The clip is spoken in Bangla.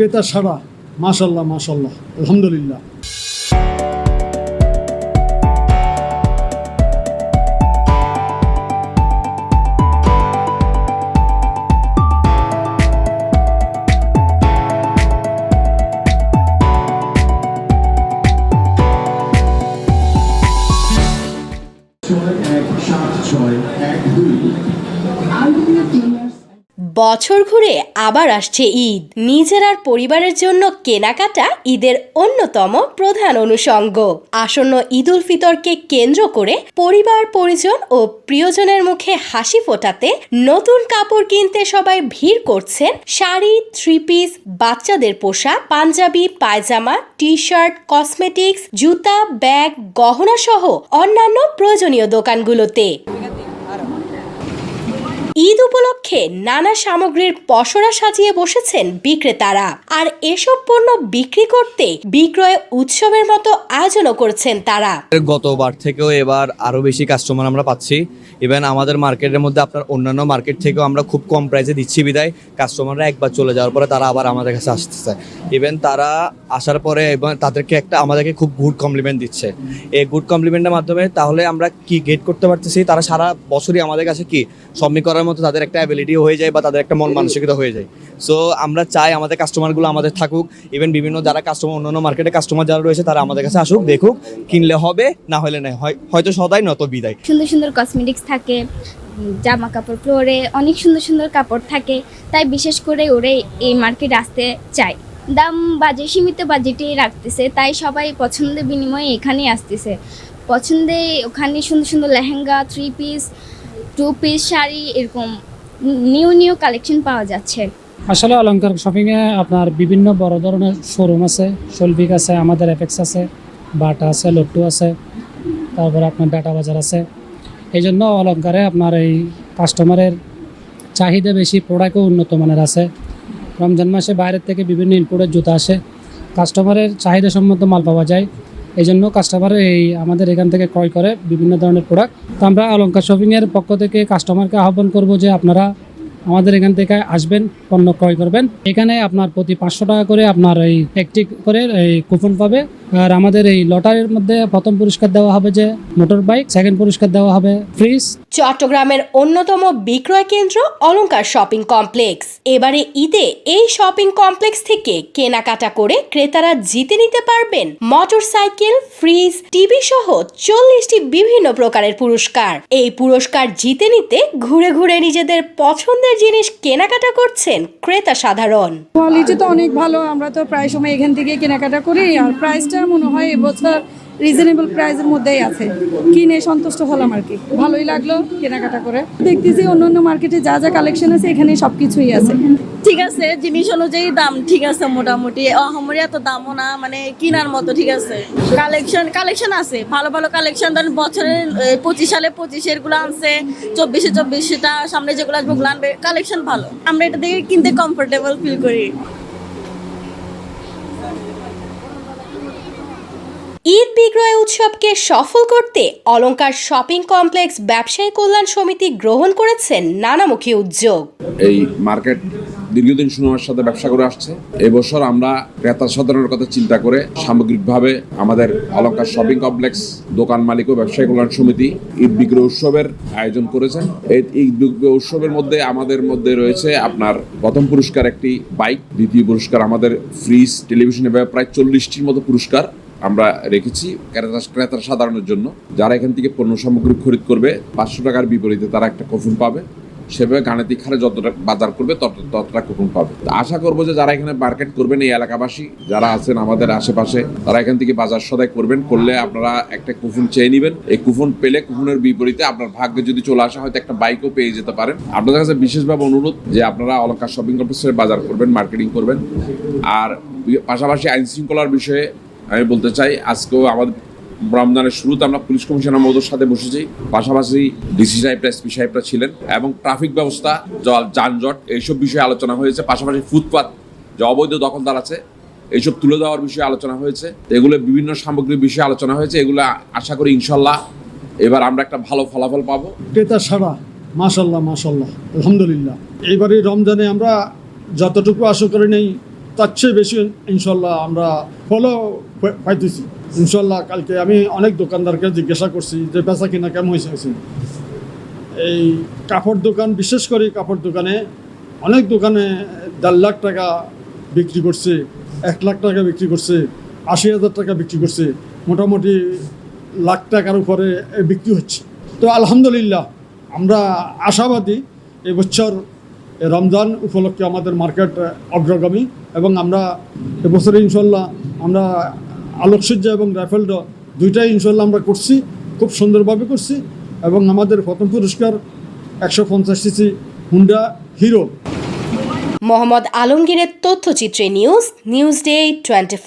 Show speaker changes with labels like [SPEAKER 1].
[SPEAKER 1] ক্রেতা সারা মাশাল্লাহ মাশাল্লাহ আলহামদুলিল্লাহ।
[SPEAKER 2] ছয় এক সাত ছয় এক দুই।
[SPEAKER 3] বছর ঘুরে আবার আসছে ঈদ। নিজের আর পরিবারের জন্য কেনাকাটা ঈদের অন্যতম প্রধান অনুষঙ্গ। আসন্ন ঈদ উল ফিতরকে কেন্দ্র করে পরিবার, পরিজন ও প্রিয়জনের মুখে হাসি ফোটাতে নতুন কাপড় কিনতে সবাই ভিড় করছেন শাড়ি থ্রি পিস বাচ্চাদের পোশাক, panjabi, pyjama T shirt cosmetics, জুতা, ব্যাগ, গহনা সহ অন্যান্য প্রয়োজনীয় দোকানগুলোতে। ঈদ উপলক্ষে নানা সামগ্রীর পসরা সাজিয়ে বসেছেন বিক্রেতারা। আর এসব পণ্য বিক্রি করতে বিক্রয় উৎসবের মতো আয়োজনও করছেন তারা।
[SPEAKER 4] গতবার থেকেও এবার আরও বেশি কাস্টমার আমরা পাচ্ছি। ইভেন আমাদের মার্কেটের মধ্যে আপনার অন্যান্য মার্কেট থেকেও আমরা খুব কম প্রাইসে দিচ্ছি বিদায়। কাস্টমাররা একবার চলে যাওয়ার পরে তারা আবার আমাদের কাছে আসতেছে। ইভেন তারা আসার পরে এবং তাদেরকে একটা, আমাদেরকে খুব গুড কমপ্লিমেন্ট দিচ্ছে। এই গুড কমপ্লিমেন্টের মাধ্যমে তাহলে আমরা কি গেট করতে পারতেছি? তারা সারা বছরই আমাদের কাছে কি সম্মি করার মতো তাদের একটা অ্যাবিলিটি হয়ে যায় বা তাদের একটা মন মানসিকতা হয়ে যায়। সো আমরা চাই আমাদের কাস্টমারগুলো আমাদের থাকুক। ইভেন বিভিন্ন যারা কাস্টমার অন্যান্য মার্কেটে কাস্টমার যারা রয়েছে, তারা আমাদের কাছে আসুক, দেখুক, কিনলে হবে, না হলে হয় হয়তো সদাই নত বিদায়।
[SPEAKER 5] সুন্দর সুন্দর কসমেটিক্স থাকে জামা কাপড় ফ্লোরে অনেক সুন্দর সুন্দর কাপড় থাকে। তাই বিশেষ করে ওরে এই মার্কেট আসতে চায়। দাম বাজে, সীমিত বাজেটেই রাখতেছে, তাই সবাই পছন্দের বিনিময়ে এখানেই আসতেছে। পছন্দে ওখানে সুন্দর সুন্দর lehenga three piece two piece sari এরকম নিউ নিউ কালেকশন পাওয়া যাচ্ছে।
[SPEAKER 6] আসলে অলঙ্কার শপিংয়ে আপনার বিভিন্ন বড় ধরনের শোরুম আছে শৈল্পিক আছে, আমাদের এফেক্স আছে বাটা আছে লট্টু আছে, তারপরে আপনার ডাটা বাজার আছে। এই জন্য অলঙ্কারে আপনার এই কাস্টমারের চাহিদা বেশি প্রোডাক্টও উন্নত মানের আছে। রমজান মাসে বাইরের থেকে বিভিন্ন ইনপুটের জুতা আসে। কাস্টমারের চাহিদা সম্মত মাল পাওয়া যায়। এই জন্য কাস্টমার এই আমাদের এখান থেকে ক্রয় করে বিভিন্ন ধরনের প্রোডাক্ট তো আমরা অলঙ্কার শপিংয়ের পক্ষ থেকে কাস্টমারকে আহ্বান করব যে আপনারা আমাদের এখান থেকে আসবেন, পণ্য ক্রয় করবেন। এখানে আপনার প্রতি পাঁচশো টাকা করে আপনার এই একটি করে এই কুপন পাবে। আর আমাদের এই লটারির মধ্যে প্রথম পুরস্কার দেওয়া হবে যে মোটর বাইক সেকেন্ড পুরস্কার দেওয়া হবে ফ্রিজ।
[SPEAKER 3] চট্টগ্রামের অন্যতম বিক্রয় কেন্দ্র অলংকার শপিং কমপ্লেক্স। এবারে ঈদে এই শপিং কমপ্লেক্স থেকে কেনাকাটা করে ক্রেতারা জিতে নিতে পারবেন মোটরসাইকেল ফ্রিজ টিভি সহ চল্লিশটি বিভিন্ন প্রকারের পুরস্কার। এই পুরস্কার জিতে নিতে ঘুরে ঘুরে নিজেদের পছন্দের জিনিস কেনাকাটা করছেন ক্রেতা সাধারণ।
[SPEAKER 7] কোয়ালিটি তো অনেক ভালো আমরা তো প্রায় সময় এখান থেকে কেনাকাটা করি আর প্রাইসটা মনে হয় এবছর রিজনেবল প্রাইসের মধ্যেই আছে। কিনে সন্তুষ্ট হলাম আর কি। ভালোই লাগল কেনাকাটা করে। দেখতেছি অন্য অন্য মার্কেটে যা যা কালেকশন আছে এখানে সব কিছুই আছে।
[SPEAKER 8] ঠিক আছে, জিনিস অনুযায়ী দাম ঠিক আছে মোটামুটি। অহমরি এত দামও না মানে কিনার মতো ঠিক আছে। কালেকশন কালেকশন আছে। ভালো ভালো কালেকশন ধরেন বছরের পঁচিশ সালে পঁচিশেরগুলো আনছে, চব্বিশে চব্বিশটা, সামনে যেগুলো আসবে ওগুলো আনবে। কালেকশন ভালো। আমরা এটা দেখে কিনতে কমফোর্টেবল ফিল করি।
[SPEAKER 3] ঈদ বিক্রয় উৎসবকে সফল করতে অলংকার শপিং কমপ্লেক্স ব্যবসায়ী কল্যাণ সমিতি গ্রহণ করেছেন নানামুখী উদ্যোগ।
[SPEAKER 9] এই মার্কেট দীর্ঘদিন সুনামের সাথে ব্যবসা করে আসছে। এবছর আমরা ক্রেতা সাধারণের কথা চিন্তা করে সামগ্রিকভাবে আমাদের অলঙ্কার শপিং কমপ্লেক্স দোকান মালিক ও ব্যবসায়ী কল্যাণ সমিতি ঈদ বিক্রয় উৎসবের আয়োজন করেছেন। এই ঈদ বিক্রয় উৎসবের মধ্যে আমাদের মধ্যে রয়েছে আপনার প্রথম পুরস্কার একটি বাইক, দ্বিতীয় পুরস্কার আমাদের ফ্রিজ, টেলিভিশন প্রায় চল্লিশটির মতো পুরস্কার। আমরা রেখেছি ক্রেতা ক্রেতা সাধারণের জন্য। যারা এখান থেকে পণ্য সামগ্রী খরিদ করবে, পাঁচশো টাকার বিপরীতে তারা একটা কুপন পাবে। সেভাবে গাণিতিক হারে যতটা বাজার করবে, তত ততটা কুপন পাবে। আশা করব যে যারা এখানে মার্কেট করবেন এই এলাকাবাসী, যারা আছেন আমাদের আশেপাশে, তারা এখান থেকে বাজার সদাই করবেন। করলে আপনারা একটা কুপন চেয়ে নেবেন। এই কুপন পেলে কুপনের বিপরীতে আপনার ভাগ্যে যদি চলে আসা, হয়তো একটা বাইকও পেয়ে যেতে পারেন। আপনাদের কাছে বিশেষভাবে অনুরোধ যে আপনারা অলঙ্কার শপিং কমপ্লেক্সের বাজার করবেন মার্কেটিং করবেন। আর পাশাপাশি আইন শৃঙ্খলার বিষয়ে আমি বলতে চাই, আজকেও আমাদের রমজানের শুরুতে আমরা পুলিশ কমিশনার মহোদয়ের সাথে বসেছি। পাশাপাশি ডিসি সাহেবরা, এসপি সাহেবরা ছিলেন এবং ট্রাফিক ব্যবস্থা, জল, যানজট, এইসব বিষয়ে আলোচনা হয়েছে। পাশাপাশি ফুটপাত, যে অবৈধ দখলদার আছে, এইসব তুলে দেওয়ার বিষয়ে আলোচনা হয়েছে। এগুলো বিভিন্ন সামগ্রীর বিষয়ে আলোচনা হয়েছে। এগুলো আশা করি ইনশাল্লাহ এবার আমরা একটা ভালো ফলাফল পাবো।
[SPEAKER 1] ক্রেতা সারা মাশাল্লাহ মাশাল্লাহ আলহামদুলিল্লাহ। এবারে রমজানে আমরা যতটুকু আশা করি নেই তার চেয়ে বেশি ইনশাল্লাহ আমরা ফলো পাইতেছি। ইনশাল্লাহ কালকে আমি অনেক দোকানদারকে জিজ্ঞাসা করছি যে বেচা কিনা কেমন হয়েছে এই কাপড় দোকান, বিশেষ করে কাপড় দোকানে অনেক দোকানে দেড় লাখ টাকা বিক্রি করছে, এক লাখ টাকা বিক্রি করছে, আশি হাজার টাকা বিক্রি করছে, মোটামুটি লাখ টাকার উপরে বিক্রি হচ্ছে। তো আলহামদুলিল্লাহ আমরা আশাবাদী, এবছর রমজান উপলক্ষে আমাদের মার্কেট অগ্রগামী এবং আমরা এবছরে ইনশাল্লাহ আমরা আলোকসজ্জা এবং রাইফেল দুইটাই ইনশাল্লাহ আমরা করছি, খুব সুন্দরভাবে করছি এবং আমাদের প্রথম পুরস্কার একশো পঞ্চাশ সিসি হুন্ডা হিরো।
[SPEAKER 3] মোহাম্মদ আলমগীরের তথ্যচিত্রে নিউজ নিউজ ডে টোয়েন্টি